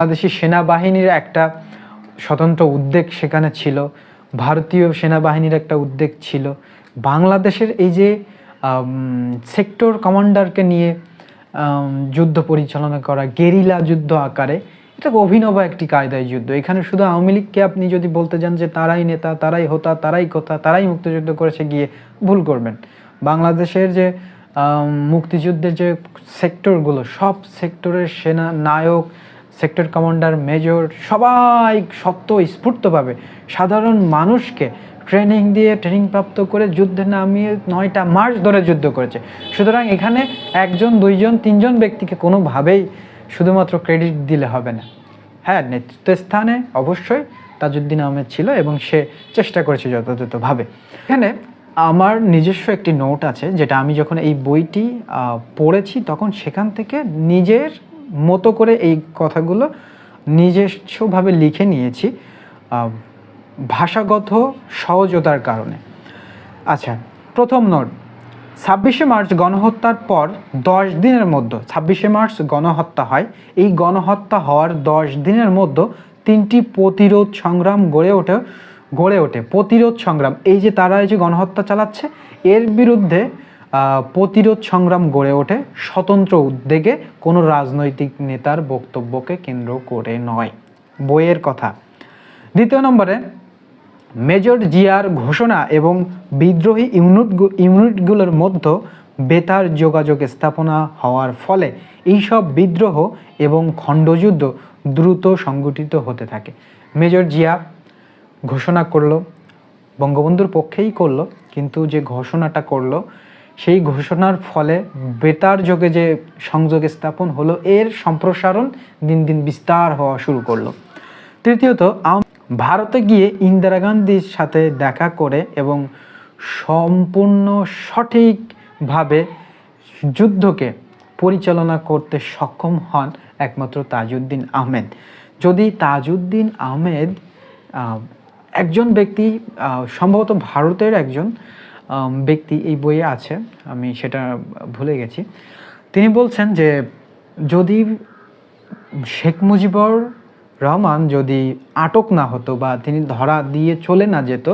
বাংলাদেশি সেনাবাহিনীর একটা স্বতন্ত্র উদ্বেগ সেখানে ছিল, ভারতীয় সেনাবাহিনীর একটা উদ্বেগ ছিল। বাংলাদেশের এই যে সেক্টর কমান্ডারকে নিয়ে যুদ্ধ পরিচালনা করা গেরিলা যুদ্ধ আকারে, এটা অভিনব একটি কায়দায় যুদ্ধ। এখানে শুধু আওয়ামী লীগকে আপনি যদি বলতে যান যে তারাই নেতা, তারাই হোতা, তারাই কথা, তারাই মুক্তিযুদ্ধ করেছে, গিয়ে ভুল করবেন। বাংলাদেশের যে মুক্তিযুদ্ধের যে সেক্টরগুলো সব সেক্টরের সেনা নায়ক সেক্টর কমান্ডার, মেজর সবাই শক্ত স্ফূর্তভাবে সাধারণ মানুষকে ট্রেনিং দিয়ে ট্রেনিং প্রাপ্ত করে যুদ্ধে নামিয়ে নয়টা মাস ধরে যুদ্ধ করেছে। সুতরাং এখানে একজন, দুইজন, তিনজন ব্যক্তিকে কোনোভাবেই শুধুমাত্র ক্রেডিট দিলে হবে না। হ্যাঁ নেতৃত্ব স্থানে অবশ্যই তাজউদ্দিন আহমেদ ছিল এবং সে চেষ্টা করেছে যথাযথভাবে। এখানে আমার নিজস্ব একটি নোট আছে, যেটা আমি যখন এই বইটি পড়েছি, তখন সেখান থেকে নিজের মতো করে এই কথাগুলো নিজস্বভাবে লিখে নিয়েছি ভাষাগত সহজতার কারণে। আচ্ছা প্রথম নোট। ছাব্বিশে মার্চ গণহত্যার পর দশ দিনের মধ্যে, ছাব্বিশে মার্চ গণহত্যা হয়। এই গণহত্যা হওয়ার দশ দিনের মধ্যে তিনটি প্রতিরোধ সংগ্রাম গড়ে ওঠে গড়ে ওঠে। প্রতিরোধ সংগ্রাম, এই যে তারা এই যে গণহত্যা চালাচ্ছে, এর বিরুদ্ধে প্রতিরোধ সংগ্রাম গড়ে ওঠে স্বতন্ত্র উদ্যোগে কোনো রাজনৈতিক নেতার বক্তব্যকে কেন্দ্র করে নয়। বইয়ের কথা। দ্বিতীয় নম্বরে, মেজর জিয়ার ঘোষণা এবং বিদ্রোহী ইউনিট ইউনিটগুলোর মধ্যে বেতার যোগাযোগ স্থাপনা হওয়ার ফলে এইসব বিদ্রোহ এবং খণ্ডযুদ্ধ দ্রুত সংগঠিত হতে থাকে। মেজর জিয়া ঘোষণা করল, বঙ্গবন্ধুর পক্ষেই করল, কিন্তু যে ঘোষণাটা করল সেই ঘোষণার ফলে বেতার যোগে যে সংযোগ স্থাপন হলো এর সম্প্রসারণ দিন দিন বিস্তার হওয়া শুরু করল। তৃতীয়ত ভারতে গিয়ে ইন্দিরা গান্ধীর সাথে দেখা করে এবং সম্পূর্ণ সঠিকভাবে যুদ্ধকে পরিচালনা করতে সক্ষম হন একমাত্র তাজউদ্দিন আহমেদ। যদি তাজউদ্দিন আহমেদ একজন ব্যক্তি সম্ভবত ভারতের একজন ব্যক্তি এই বইয়ে আছে, আমি সেটা ভুলে গেছি। তিনি বলছেন যে, যদি শেখ মুজিবুর রহমান যদি আটক না হতো বা তিনি ধরা দিয়ে চলে না যেত,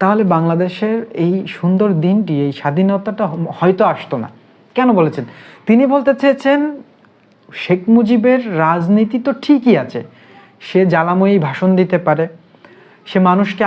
তাহলে বাংলাদেশের এই সুন্দর দিনটি, এই স্বাধীনতাটা হয়তো আসতো না। কেন বলেছেন? তিনি বলতে চেয়েছেন, শেখ মুজিবের রাজনীতি তো ঠিকই আছে, সে জ্বালাময়ী ভাষণ দিতে পারে, সে মানুষকে